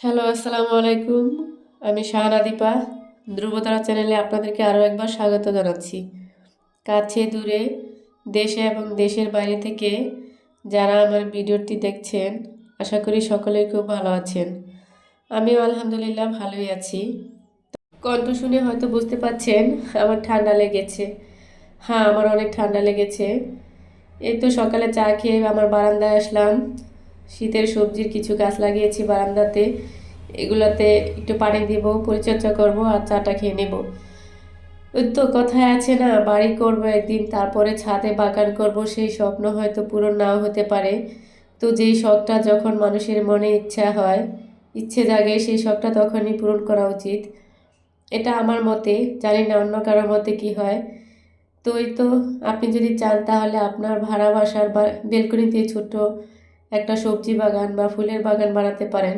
Hello আসসালামু আলাইকুম। আমি শাহানা দীপা ধ্রুবতারা চ্যানেলে আপনাদেরকে আরও একবার স্বাগত জানাচ্ছি। কাছে দূরে, দেশে এবং দেশের বাইরে থেকে যারা আমার ভিডিওটি দেখছেন, আশা করি সকলেই খুব ভালো আছেন। আমিও আলহামদুলিল্লাহ ভালোই আছি। কণ্ঠ শুনে হয়তো বুঝতে পারছেন আমার ঠান্ডা লেগেছে। হ্যাঁ আমার অনেক ঠান্ডা লেগেছে। এই তো সকালে চা খেয়ে আমার বারান্দায় আসলাম। শীতের সবজির কিছু গাছ লাগিয়েছি বারান্দাতে। এগুলাতে একটু পানি দিব, পরিচর্যা করব আর চাটা খেয়ে নেব। তো কথায় আছে না, বাড়ি করব একদিন, তারপরে ছাদে বাগান করব, সেই স্বপ্ন হয়তো পূরণ নাও হতে পারে। তো যেই শখটা যখন মানুষের মনে ইচ্ছা হয়, ইচ্ছে জাগে, সেই শখটা তখনই পূরণ করা উচিত। এটা আমার মতে, জানি না অন্য কারও মতে কি হয়। তো এই তো, আপনি যদি চান তাহলে আপনার ভাড়া বাসার বা বেলকনিতে ছোট্ট একটা সবজি বাগান বা ফুলের বাগান বানাতে পারেন।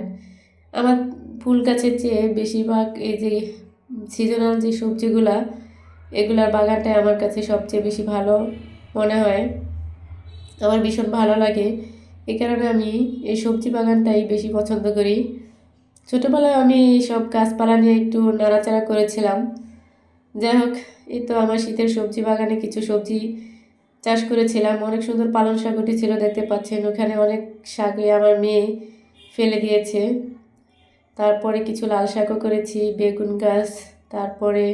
আমার ফুল গাছের চেয়ে বেশিরভাগ এই যে সিজনাল যে সবজিগুলা, এগুলার বাগানটাই আমার কাছে সবচেয়ে বেশি ভালো মনে হয়। আমার ভীষণ ভালো লাগে। এই কারণে আমি এই সবজি বাগানটাই বেশি পছন্দ করি। ছোটোবেলায় আমি সব গাছপালা নিয়ে একটু নাড়াচাড়া করেছিলাম। যাই হোক, এই তো আমার শীতের সবজি বাগানে কিছু সবজি চাষ করেছিলাম, অনেক সুন্দর পালং শাক উঠেছিল দেখতে পাচ্ছেন। ওখানে অনেক শাকে আমার মেয়ে ফেলে দিয়েছে। তারপরে কিছু লাল শাকও করেছি, বেগুন গাছ, তারপরে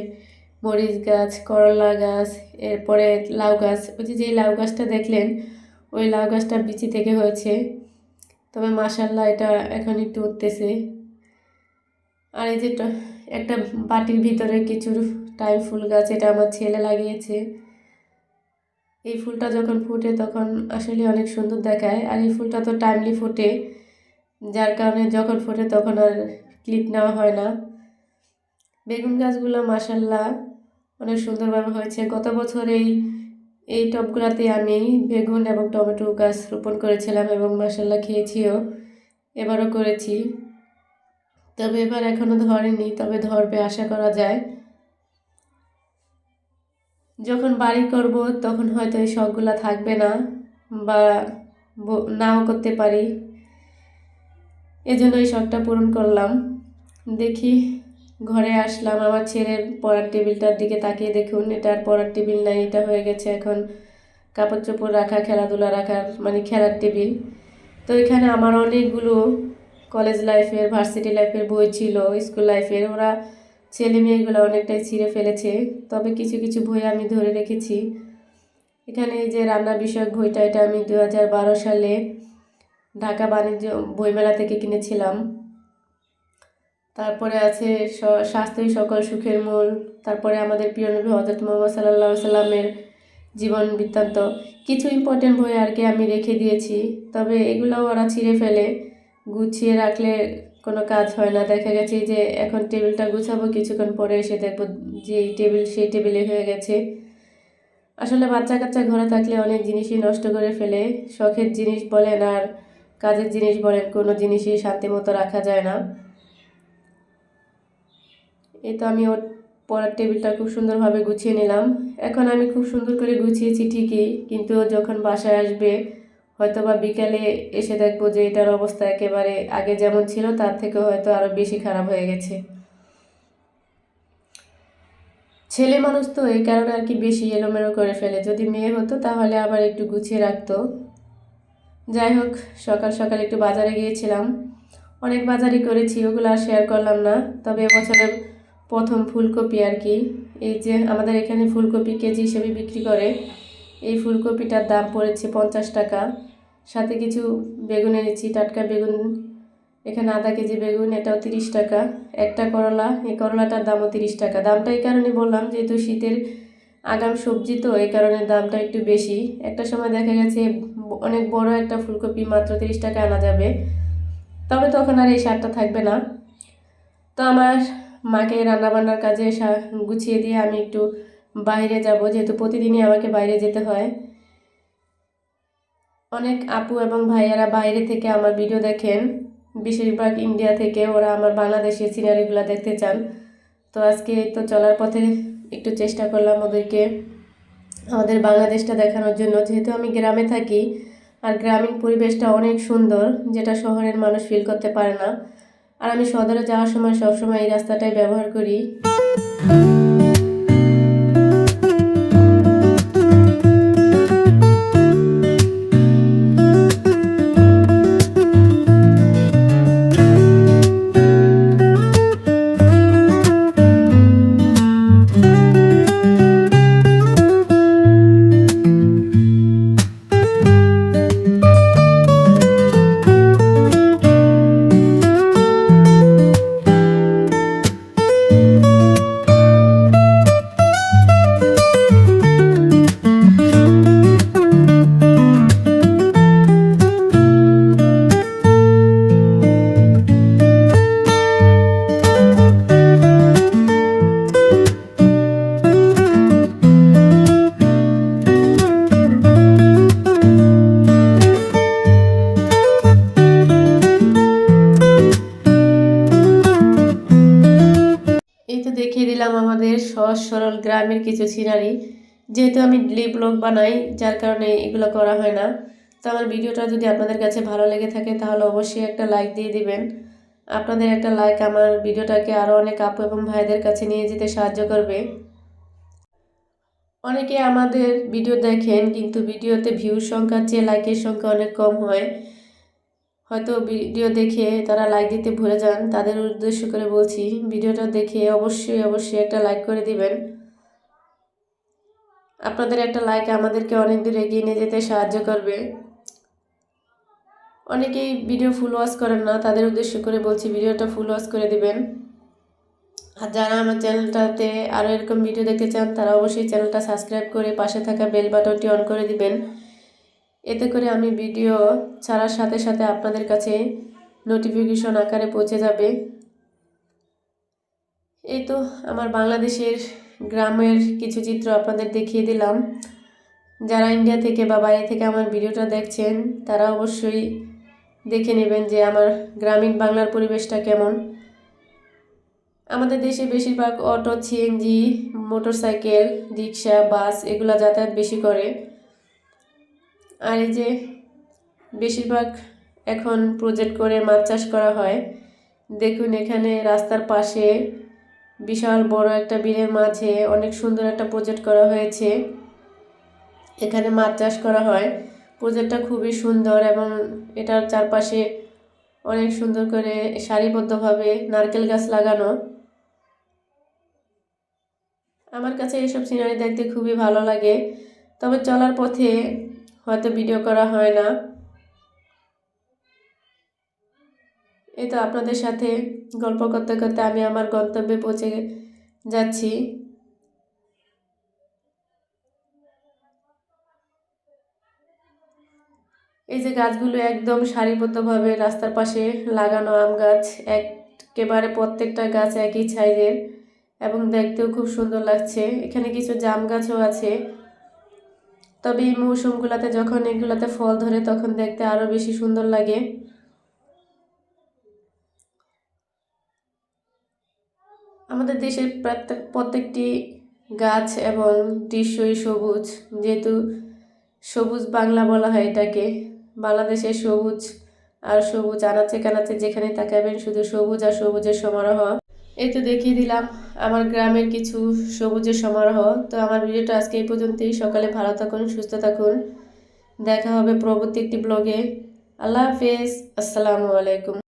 মরিচ গাছ, করলা গাছ, এরপরে লাউ গাছ। ওই যে যেই লাউ গাছটা দেখলেন, ওই লাউ গাছটা বিচি থেকে হয়েছে। তবে মাসাল্লাহ এটা এখন একটু উঠতেছে। আর এই যে একটা বাটির ভিতরে কিছু টাইম ফুল গাছ, এটা আমার ছেলে লাগিয়েছে। এই ফুলটা যখন ফুটে তখন আসলে অনেক সুন্দর দেখায়। আর এই ফুলটা তো টাইমলি ফোটে, যার কারণে যখন ফোটে তখন আর ক্লিপ নেওয়া হয় না। বেগুন গাছগুলো মাসাল্লাহ অনেক সুন্দরভাবে হয়েছে। গত বছর এই এই টবগুলোতে আমি বেগুন এবং টমেটো গাছ রোপণ করেছিলাম এবং মাসাল্লাহ খেয়েছিও, এবারও করেছি। তবে এবার এখনও ধরেনি, তবে ধরবে আশা করা যায়। যখন বাড়ি করব, তখন হয়তো এই শখগুলো থাকবে না বা নাও করতে পারি। এজন্য এই শখটা পূরণ করলাম। দেখি, ঘরে আসলাম, আমার ছেলের পড়ার টেবিলটার দিকে তাকিয়ে দেখুন। এটা আর পড়ার টেবিল নাই, এটা হয়ে গেছে এখন কাপড় চোপড় রাখা, খেলাধুলা রাখার মানে খেলার টেবিল। তো এখানে আমার অনেকগুলো কলেজ লাইফের ভার্সিটি লাইফের বই ছিল স্কুল লাইফের ওরা ছেলে মেয়েগুলো অনেকটাই ছিঁড়ে ফেলেছে, তবে কিছু কিছু বই আমি ধরে রেখেছি। এখানে এই যে রান্না বিষয়ক বইটা, এটা আমি দু হাজার বারো সালে ঢাকা বাণিজ্য বইমেলা থেকে কিনেছিলাম। তারপরে আছে স্বাস্থ্যই সকল সুখের মূল। তারপরে আমাদের প্রিয় নবী হজরত মোহাম্মদ সাল্লাহ সাল্লামের জীবন বৃত্তান্ত। কিছু ইম্পর্টেন্ট বই আর কি আমি রেখে দিয়েছি, তবে এগুলোও ওরা ছিঁড়ে ফেলে। গুছিয়ে রাখলে কোনো কাজ হয় না। দেখা গেছে যে এখন টেবিলটা গুছাবো, কিছুক্ষণ পরে এসে দেখব যে এই টেবিল সেই টেবিলে হয়ে গেছে। আসলে বাচ্চা কাচ্চা ঘরে থাকলে অনেক জিনিসই নষ্ট করে ফেলে। শখের জিনিস বলেন আর কাজের জিনিস বলেন, কোনো জিনিসই শান্তি মতো রাখা যায় না। এ তো আমি ওর পড়ার টেবিলটা খুব সুন্দরভাবে গুছিয়ে নিলাম। এখন আমি খুব সুন্দর করে গুছিয়েছি ঠিকই, কিন্তু যখন বাসায় আসবে হয়তো বা বিকালে এসে দেখব যে এটার অবস্থা একেবারে আগে যেমন ছিল, তার থেকে হয়তো আরও বেশি খারাপ হয়ে গেছে। ছেলে মানুষ তো, এই কারণে আর কি বেশি এলোমেলো করে ফেলে। যদি মেয়ে হতো, তাহলে আবার একটু গুছিয়ে রাখতো। যাই হোক, সকাল সকাল একটু বাজারে গিয়েছিলাম। অনেক বাজারই করেছি, ওগুলো আর শেয়ার করলাম না। তবে এবছরের প্রথম ফুলকপি আর কি। এই যে আমাদের এখানে ফুলকপি কেজি হিসেবে বিক্রি করে। এই ফুলকপিটার দাম পড়েছে পঞ্চাশ টাকা। সাথে কিছু বেগুন এনেছি, টাটকা বেগুন, এখানে আধা কেজি বেগুন, এটাও তিরিশ টাকা। একটা করলা, এই করলাটার দামও তিরিশ টাকা। দামটা এই কারণে বললাম, যেহেতু শীতের আগাম সবজি তো, এই কারণে দামটা একটু বেশি। একটা সময় দেখা গেছে, অনেক বড় একটা ফুলকপি মাত্র তিরিশ টাকা আনা যাবে। তবে তখন আর এই সারটা থাকবে না। তো আমার মাকে রান্নাবান্নার কাজে গুছিয়ে দিয়ে আমি একটু বাইরে যাব, যেহেতু প্রতিদিনই আমাকে বাইরে যেতে হয়। অনেক আপু এবং ভাইয়ারা বাইরে থেকে আমার ভিডিও দেখেন। বেশিরভাগ ইন্ডিয়া থেকে ওরা আমার বাংলাদেশের সিনারিগুলো দেখতে চান। তো আজকে তো চলার পথে একটু চেষ্টা করলাম ওদেরকে, আমাদের বাংলাদেশটা দেখানোর জন্য। যেহেতু আমি গ্রামে থাকি, আর গ্রামীণ পরিবেশটা অনেক সুন্দর, যেটা শহরের মানুষ ফিল করতে পারে না। আর আমি সদরে যাওয়ার সময় সবসময় এই রাস্তাটাই ব্যবহার করি। গ্রামের কিছু সিনারি যেহেতু আমি ডেলি ব্লগ বানাই, যার কারণে এগুলো করা হয় না, তো আমার ভিডিওটা যদি আপনাদের কাছে ভালো লেগে থাকে তাহলে অবশ্যই একটা লাইক দিয়ে দিবেন। আপনাদের একটা লাইক আমার ভিডিওটাকে আরও অনেক আপু এবং ভাইদের কাছে নিয়ে যেতে সাহায্য করবে। অনেকে আমাদের ভিডিও দেখেন কিন্তু ভিডিওতে ভিউর সংখ্যার চেয়ে লাইকের সংখ্যা অনেক কম হয়। হয়তো ভিডিও দেখে তারা লাইক দিতে ভুলে যান, তাদের উদ্দেশ্য করে বলছি, ভিডিওটা দেখে অবশ্যই অবশ্যই একটা লাইক করে দিবেন। আপনাদের একটা লাইক আমাদেরকে অনেক দূর এগিয়ে নিয়ে যেতে সাহায্য করবে। অনেকেই ভিডিও ফুল ওয়াশ করেন না, তাদের উদ্দেশ্য করে বলছি ভিডিওটা ফুল ওয়াশ করে দিবেন। আর যারা আমার চ্যানেলটাতে আরও এরকম ভিডিও দেখতে চান, তারা অবশ্যই চ্যানেলটা সাবস্ক্রাইব করে পাশে থাকা বেল বাটনটি অন করে দিবেন। এতে করে আমি ভিডিও ছাড়ার সাথে সাথে আপনাদের কাছে নোটিফিকেশন আকারে পৌঁছে যাবে। এই তো আমার বাংলাদেশের গ্রামের কিছু চিত্র আপনাদের দেখিয়ে দিলাম। যারা ইন্ডিয়া থেকে বা বাইরে থেকে আমার ভিডিওটা দেখছেন, তারা অবশ্যই দেখে নেবেন যে আমার গ্রামীণ বাংলার পরিবেশটা কেমন। আমাদের দেশে বেশিরভাগ auto, CNG, motorcycle, rickshaw, bus এগুলো যাতায়াত বেশি করে। আর এই যে বেশিরভাগ এখন প্রজেক্ট করে মাছ চাষ করা হয়, দেখুন এখানে রাস্তার পাশে বিশাল বড় একটা বিলের মাঝে অনেক সুন্দর একটা প্রজেক্ট করা হয়েছে। এখানে মাছ চাষ করা হয়। প্রজেক্টটা খুবই সুন্দর এবং এটার চারপাশে অনেক সুন্দর করে সারিবদ্ধভাবে নারকেল গাছ লাগানো। আমার কাছে এসব সিনারি দেখতে খুবই ভালো লাগে। তবে চলার পথে হয়তো ভিডিও করা হয় না। এই তো আপনাদের সাথে গল্প করতে করতে আমি আমার গন্তব্যে পৌঁছে যাচ্ছি। এই যে গাছগুলো একদম সারিবদ্ধভাবে রাস্তার পাশে লাগানো আম গাছ, একেবারে প্রত্যেকটা গাছ একই সাইজের এবং দেখতেও খুব সুন্দর লাগছে। এখানে কিছু জাম গাছও আছে। তবে এই মৌসুমগুলোতে যখন এগুলোতে ফল ধরে তখন দেখতে আরও বেশি সুন্দর লাগে। আমাদের দেশের প্রত্যেক, প্রত্যেকটি গাছ এবং দৃশ্যই সবুজ। যেহেতু সবুজ বাংলা বলা হয় এটাকে বাংলাদেশের সবুজ আর সবুজ আনাচে কানাচে যেখানে তাকাবেন শুধু সবুজ আর সবুজের সমারোহ। এই তো দেখিয়ে দিলাম আমার গ্রামের কিছু সবুজের সমারোহ। তো আমার ভিডিওটা আজকে এই পর্যন্তই। সকালে ভালো থাকুন, সুস্থ থাকুন। দেখা হবে পরবর্তী একটি ব্লগে আল্লাহ হাফেজ। আসসালামু আলাইকুম।